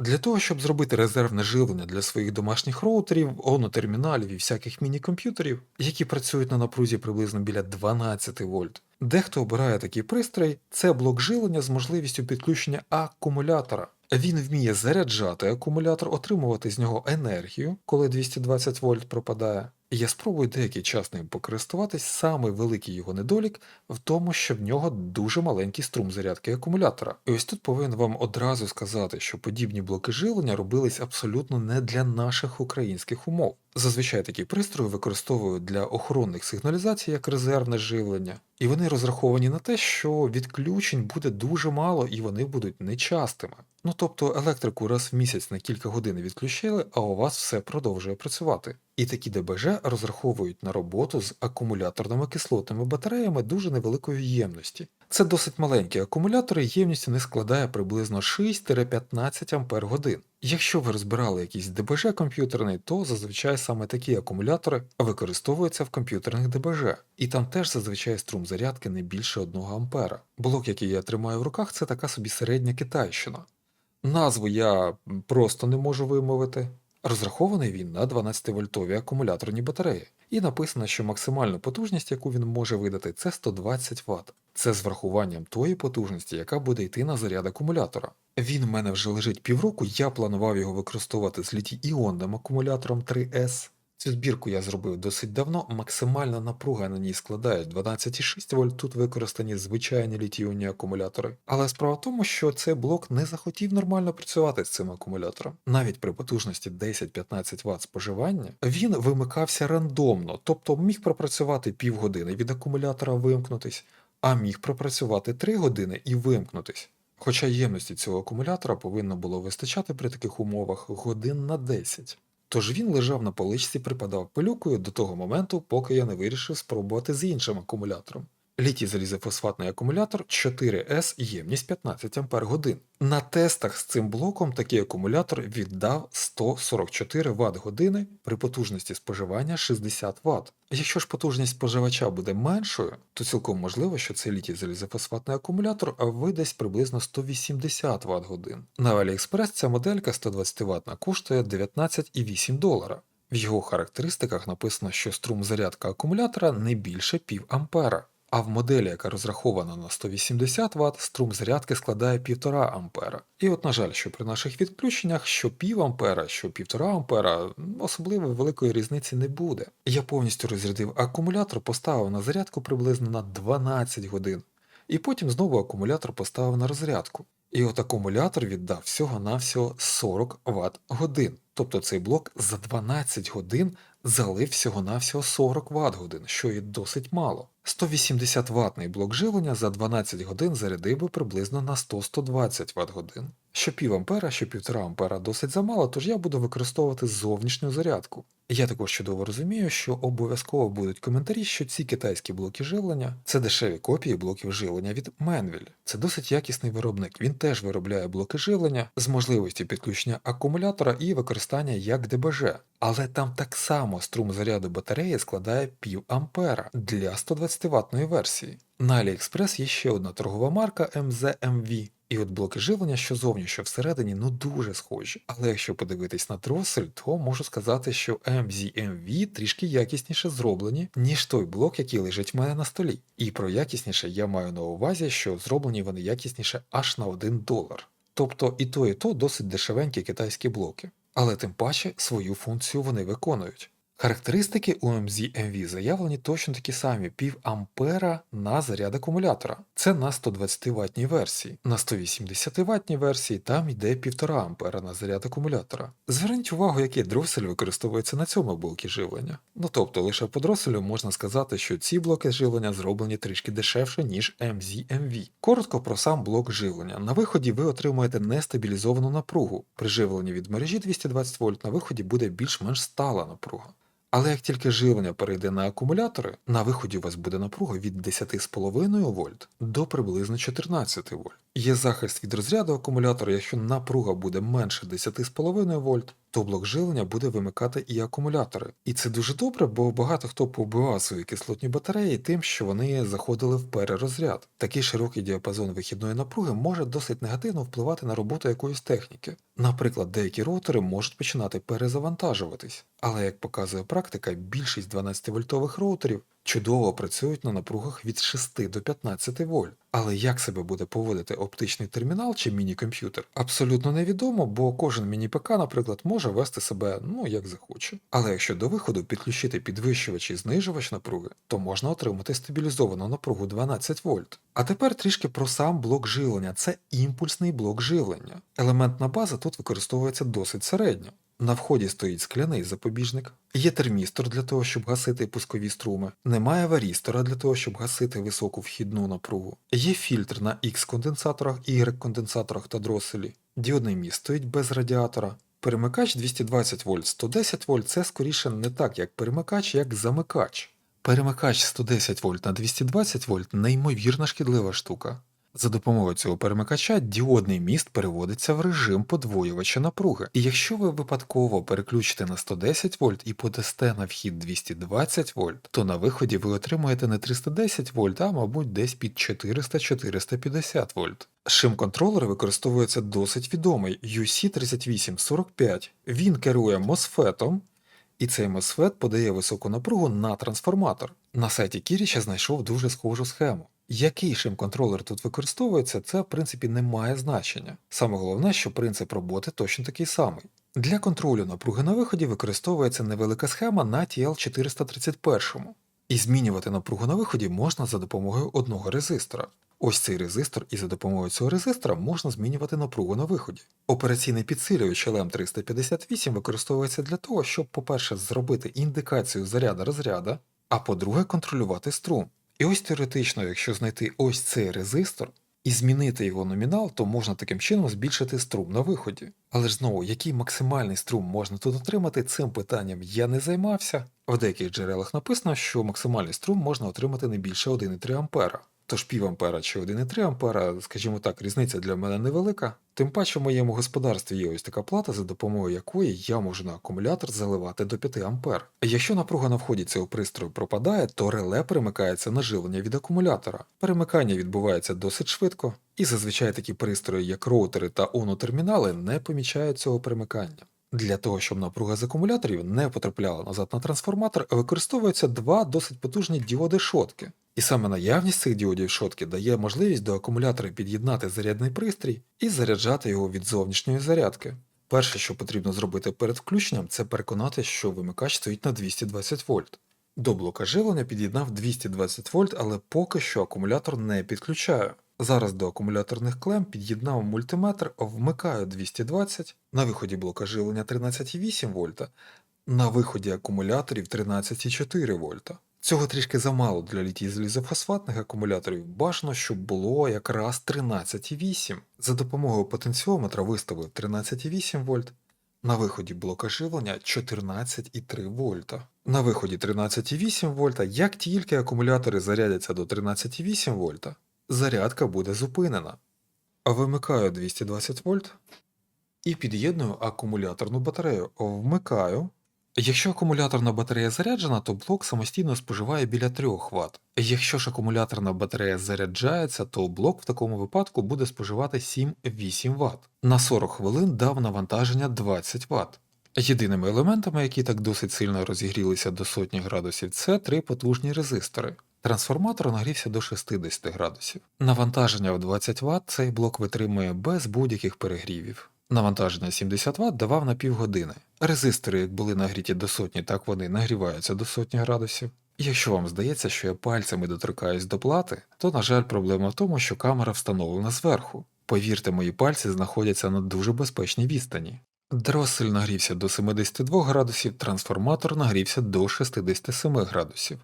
Для того, щоб зробити резервне живлення для своїх домашніх роутерів, оно-терміналів і всяких міні-комп'ютерів, які працюють на напрузі приблизно біля 12 вольт, дехто обирає такий пристрій, це блок живлення з можливістю підключення акумулятора. Він вміє заряджати акумулятор, отримувати з нього енергію, коли 220 вольт пропадає. Я спробую деякий час ним покористуватись. Саме великий його недолік в тому, що в нього дуже маленький струм зарядки акумулятора. І ось тут повинен вам одразу сказати, що подібні блоки живлення робились абсолютно не для наших українських умов. Зазвичай такі пристрої використовують для охоронних сигналізацій як резервне живлення, і вони розраховані на те, що відключень буде дуже мало і вони будуть нечастими. Ну тобто електрику раз в місяць на кілька годин відключили, а у вас все продовжує працювати. І такі ДБЖ розраховують на роботу з акумуляторними кислотними батареями дуже невеликої ємності. Це досить маленькі акумулятори, ємністю не складає приблизно 6-15 Ампер годин. Якщо ви розбирали якийсь ДБЖ комп'ютерний, то зазвичай саме такі акумулятори використовуються в комп'ютерних ДБЖ, і там теж зазвичай струм зарядки не більше 1 ампера. Блок, який я тримаю в руках, це така собі середня китайщина. Назву я просто не можу вимовити. Розрахований він на 12-вольтові акумуляторні батареї, і написано, що максимальну потужність, яку він може видати, це 120 Вт. Це з врахуванням тої потужності, яка буде йти на заряд акумулятора. Він в мене вже лежить півроку, я планував його використовувати з літій-іонним акумулятором 3S. Цю збірку я зробив досить давно, максимальна напруга на ній складає 12,6 вольт, тут використані звичайні літіонні акумулятори. Але справа в тому, що цей блок не захотів нормально працювати з цим акумулятором. Навіть при потужності 10-15 Вт споживання він вимикався рандомно, тобто міг пропрацювати півгодини від акумулятора вимкнутись, а міг пропрацювати 3 години і вимкнутись. Хоча ємності цього акумулятора повинно було вистачати при таких умовах годин на 10. Тож він лежав на поличці, припадав пилюкою до того моменту, поки я не вирішив спробувати з іншим акумулятором. Літій залізофосфатний акумулятор 4С ємність 15 Ампер годин. На тестах з цим блоком такий акумулятор віддав 144 Вт години при потужності споживання 60 Вт. Якщо ж потужність споживача буде меншою, то цілком можливо, що цей літій залізофосфатний акумулятор видасть приблизно 180 Вт годин. На AliExpress ця моделька 120 Вт коштує 19,8 долара. В його характеристиках написано, що струм зарядка акумулятора не більше пів ампера. А в моделі, яка розрахована на 180 Вт, струм зарядки складає 1,5 ампера. І от, на жаль, що при наших відключеннях що пів ампера, що 1,5 ампера, особливо великої різниці не буде. Я повністю розрядив акумулятор, поставив на зарядку приблизно на 12 годин. І потім знову акумулятор поставив на розрядку. І от акумулятор віддав всього-навсього 40 Вт годин. Тобто цей блок за 12 годин залив всього-навсього 40 Вт годин, що і досить мало. 180 ватний блок живлення за 12 годин зарядив би приблизно на 100-120 Вт годин. Що пів ампера, що півтора ампера досить замало, тож я буду використовувати зовнішню зарядку. Я також чудово розумію, що обов'язково будуть коментарі, що ці китайські блоки живлення це дешеві копії блоків живлення від Menville. Це досить якісний виробник. Він теж виробляє блоки живлення з можливістю підключення акумулятора і використання як ДБЖ. Але там так само струм заряду батареї складає пів ампера для 120 ватної версії. На AliExpress є ще одна торгова марка MZMV. І от блоки живлення, що зовні, що всередині, ну дуже схожі. Але якщо подивитись на тросель, то можу сказати, що MZMV трішки якісніше зроблені, ніж той блок, який лежить в мене на столі. І про якісніше я маю на увазі, що зроблені вони якісніше аж на 1 долар. Тобто і то, і то досить дешевенькі китайські блоки. Але тим паче свою функцію вони виконують. Характеристики у MZ-MV заявлені точно такі самі пів ампера на заряд акумулятора. Це на 120 ватній версії. На 180 ватній версії там йде 1,5 ампера на заряд акумулятора. Зверніть увагу, який дросель використовується на цьому блокі живлення. Ну тобто лише по дроселю можна сказати, що ці блоки живлення зроблені трішки дешевше, ніж MZ-MV. Коротко про сам блок живлення. На виході ви отримуєте нестабілізовану напругу. При живленні від мережі 220 вольт на виході буде більш-менш стала напруга. Але як тільки живлення перейде на акумулятори, на виході у вас буде напруга від 10,5 вольт до приблизно 14 вольт. Є захист від розряду акумулятора, якщо напруга буде менше 10,5 вольт, то блок живлення буде вимикати і акумулятори. І це дуже добре, бо багато хто побивав свої кислотні батареї тим, що вони заходили в перерозряд. Такий широкий діапазон вихідної напруги може досить негативно впливати на роботу якоїсь техніки. Наприклад, деякі роутери можуть починати перезавантажуватись. Але як показує практика, більшість 12-вольтових роутерів чудово працюють на напругах від 6 до 15 вольт. Але як себе буде поводити оптичний термінал чи міні-комп'ютер, абсолютно невідомо, бо кожен міні-ПК, наприклад, може вести себе ну як захоче. Але якщо до виходу підключити підвищувач і знижувач напруги, то можна отримати стабілізовану напругу 12 вольт. А тепер трішки про сам блок живлення. Це імпульсний блок живлення. Елементна база тут використовується досить середньо. На вході стоїть скляний запобіжник, є термістор для того, щоб гасити пускові струми, немає варістора для того, щоб гасити високу вхідну напругу, є фільтр на X-конденсаторах, Y-конденсаторах та дроселі, діодний міст стоїть без радіатора. Перемикач 220 вольт, 110 вольт це скоріше не так, як перемикач, як замикач. Перемикач 110 вольт на 220 вольт неймовірно шкідлива штука. За допомогою цього перемикача діодний міст переводиться в режим подвоювача напруги. І якщо ви випадково переключите на 110 вольт і подасте на вхід 220 вольт, то на виході ви отримаєте не 310 вольт, а мабуть десь під 400-450 вольт. Шим-контролер використовується досить відомий UC3845. Він керує MOSFET, і цей MOSFET подає високу напругу на трансформатор. На сайті Кіріча знайшов дуже схожу схему. Який шим-контролер тут використовується, це в принципі не має значення. Саме головне, що принцип роботи точно такий самий. Для контролю напруги на виході використовується невелика схема на TL431. І змінювати напругу на виході можна за допомогою одного резистора. Ось цей резистор, і за допомогою цього резистора можна змінювати напругу на виході. Операційний підсилювач LM358 використовується для того, щоб, по-перше, зробити індикацію заряда розряда, а по-друге, контролювати струм. І ось теоретично, якщо знайти ось цей резистор і змінити його номінал, то можна таким чином збільшити струм на виході. Але ж знову, який максимальний струм можна тут отримати, цим питанням я не займався. В деяких джерелах написано, що максимальний струм можна отримати не більше 1,3 А. Тож пів ампера чи 1,3 ампера, скажімо так, різниця для мене невелика. Тим паче в моєму господарстві є ось така плата, за допомогою якої я можу на акумулятор заливати до 5 ампер. Якщо напруга на вході цього пристрою пропадає, то реле перемикається на живлення від акумулятора. Перемикання відбувається досить швидко, і зазвичай такі пристрої, як роутери та оно-термінали, не помічають цього перемикання. Для того, щоб напруга з акумуляторів не потрапляла назад на трансформатор, використовуються два досить потужні діоди шотки. І саме наявність цих діодів шотки дає можливість до акумулятора під'єднати зарядний пристрій і заряджати його від зовнішньої зарядки. Перше, що потрібно зробити перед включенням, це переконати, що вимикач стоїть на 220 вольт. До блока живлення під'єднав 220 вольт, але поки що акумулятор не підключаю. Зараз до акумуляторних клем під'єднав мультиметр, вмикаю 220, на виході блока живлення 13,8 вольта, на виході акумуляторів 13,4 вольта. Цього трішки замало для літій залізофосфатних акумуляторів, бажано, щоб було якраз 13,8. За допомогою потенціометра виставив 13,8 вольт, на виході блока живлення 14,3 вольта. На виході 13,8 вольта, як тільки акумулятори зарядяться до 13,8 вольта, зарядка буде зупинена. Вимикаю 220 вольт і під'єдную акумуляторну батарею. Вмикаю. Якщо акумуляторна батарея заряджена, то блок самостійно споживає біля 3 Вт. Якщо ж акумуляторна батарея заряджається, то блок в такому випадку буде споживати 7-8 Вт. На 40 хвилин дав навантаження 20 Вт. Єдиними елементами, які так досить сильно розігрілися до сотні градусів, це три потужні резистори. Трансформатор нагрівся до 60 градусів. Навантаження в 20 Вт цей блок витримує без будь-яких перегрівів. Навантаження 70 Вт давав на півгодини. Резистори, як були нагріті до сотні, так вони нагріваються до сотні градусів. Якщо вам здається, що я пальцями доторкаюсь до плати, то, на жаль, проблема в тому, що камера встановлена зверху. Повірте, мої пальці знаходяться на дуже безпечній відстані. Дросель нагрівся до 72 градусів, трансформатор нагрівся до 67 градусів.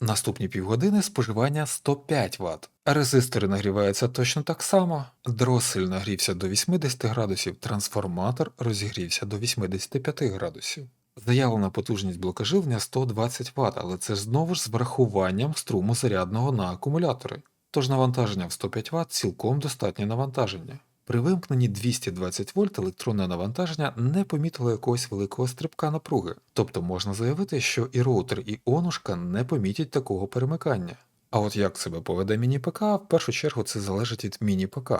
Наступні півгодини споживання 105 Вт. Резистори нагріваються точно так само. Дросель нагрівся до 80 градусів, трансформатор розігрівся до 85 градусів. Заявлена потужність блока 120 Вт, але це знову ж з врахуванням струму зарядного на акумулятори. Тож навантаження в 105 Вт цілком достатнє навантаження. При вимкненні 220 вольт електронне навантаження не помітило якогось великого стрибка напруги. Тобто можна заявити, що і роутер, і онушка не помітять такого перемикання. А от як себе поведе міні-ПК, в першу чергу це залежить від міні-ПК.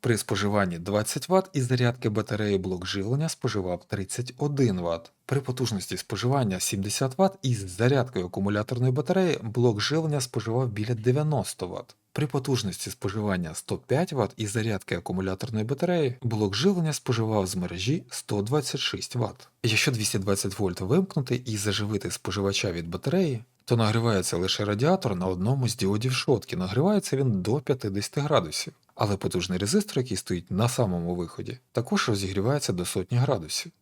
При споживанні 20 Вт із зарядки батареї блок живлення споживав 31 Вт. При потужності споживання 70 Вт із зарядкою акумуляторної батареї блок живлення споживав біля 90 Вт. При потужності споживання 105 Вт із зарядки акумуляторної батареї блок живлення споживав з мережі 126 Вт. Якщо 220 вольт вимкнути і заживити споживача від батареї, то нагрівається лише радіатор на одному з діодів шотки. Нагрівається він до 50 градусів. Але потужний резистор, який стоїть на самому виході, також розігрівається до сотні градусів.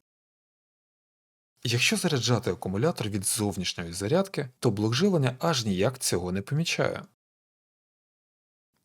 Якщо заряджати акумулятор від зовнішньої зарядки, то блок живлення аж ніяк цього не помічає.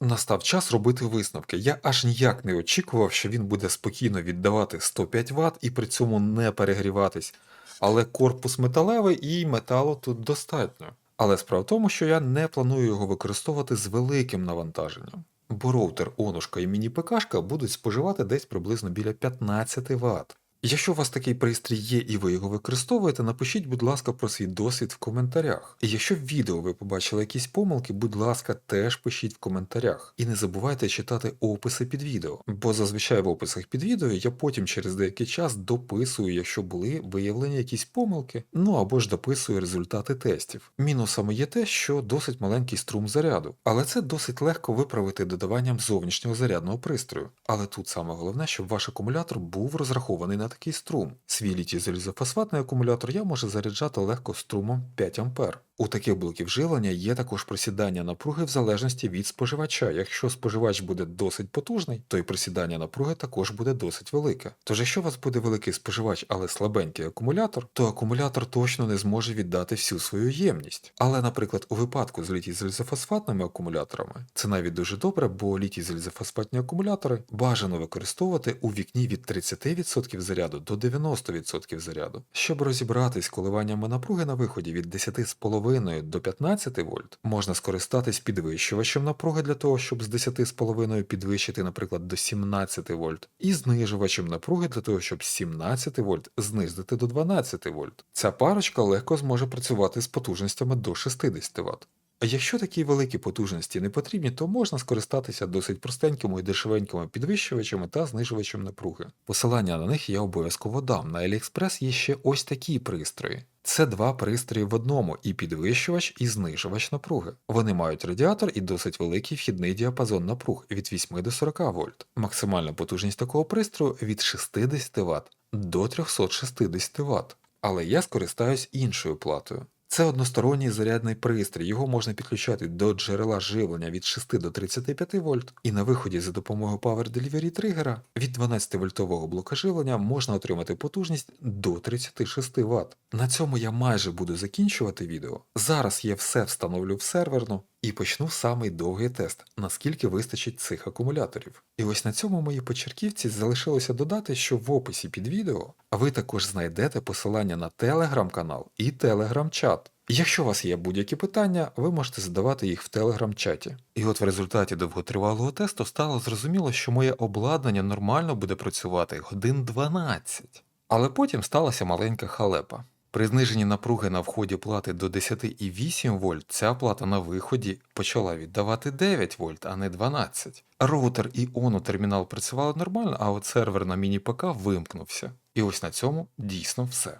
Настав час робити висновки. Я аж ніяк не очікував, що він буде спокійно віддавати 105 Вт і при цьому не перегріватись. Але корпус металевий і металу тут достатньо. Але справа в тому, що я не планую його використовувати з великим навантаженням. Бо роутер, онушка і міні-ПКшка будуть споживати десь приблизно біля 15 Вт. Якщо у вас такий пристрій є і ви його використовуєте, напишіть, будь ласка, про свій досвід в коментарях. І якщо в відео ви побачили якісь помилки, будь ласка, теж пишіть в коментарях. І не забувайте читати описи під відео, бо зазвичай в описах під відео я потім через деякий час дописую, якщо були виявлені якісь помилки, ну або ж дописую результати тестів. Мінусами є те, що досить маленький струм заряду, але це досить легко виправити додаванням зовнішнього зарядного пристрою. Але тут саме головне, щоб ваш акумулятор був розрахований на такий струм. Свій літій залізофосфатний акумулятор я можу заряджати легко струмом 5 А. У таких блоків живлення є також просідання напруги в залежності від споживача. Якщо споживач буде досить потужний, то й просідання напруги також буде досить велике. Тож, якщо у вас буде великий споживач, але слабенький акумулятор, то акумулятор точно не зможе віддати всю свою ємність. Але, наприклад, у випадку з літій залізофосфатними акумуляторами це навіть дуже добре, бо літій залізофосфатні акумулятори бажано використовувати у вікні від 30% заряду до 90% заряду, щоб розібратись коливаннями напруги на виході від 10,5 до 15 вольт, можна скористатись підвищувачем напруги для того, щоб з 10,5 підвищити, наприклад, до 17 вольт, і знижувачем напруги для того, щоб з 17 вольт знизити до 12 вольт. Ця парочка легко зможе працювати з потужностями до 60 Вт. А якщо такі великі потужності не потрібні, то можна скористатися досить простенькими і дешевенькими підвищувачами та знижувачем напруги. Посилання на них я обов'язково дам. На AliExpress є ще ось такі пристрої. Це два пристрої в одному і підвищувач, і знижувач напруги. Вони мають радіатор і досить великий вхідний діапазон напруг від 8 до 40 вольт. Максимальна потужність такого пристрою від 60 Вт до 360 Вт. Але я скористаюсь іншою платою. Це односторонній зарядний пристрій, його можна підключати до джерела живлення від 6 до 35 вольт, і на виході за допомогою Power Delivery тригера від 12 вольтового блока живлення можна отримати потужність до 36 Вт. На цьому я майже буду закінчувати відео. Зараз я все встановлю в серверну і почну самий довгий тест, наскільки вистачить цих акумуляторів. І ось на цьому моїй почерківці залишилося додати, що в описі під відео ви також знайдете посилання на телеграм-канал і телеграм-чат. Якщо у вас є будь-які питання, ви можете задавати їх в телеграм-чаті. І от в результаті довготривалого тесту стало зрозуміло, що моє обладнання нормально буде працювати годин 12. Але потім сталася маленька халепа. При зниженні напруги на вході плати до 10,8 вольт ця плата на виході почала віддавати 9 вольт, а не 12. Роутер і ону термінал працювали нормально, а от сервер на міні-ПК вимкнувся. І ось на цьому дійсно все.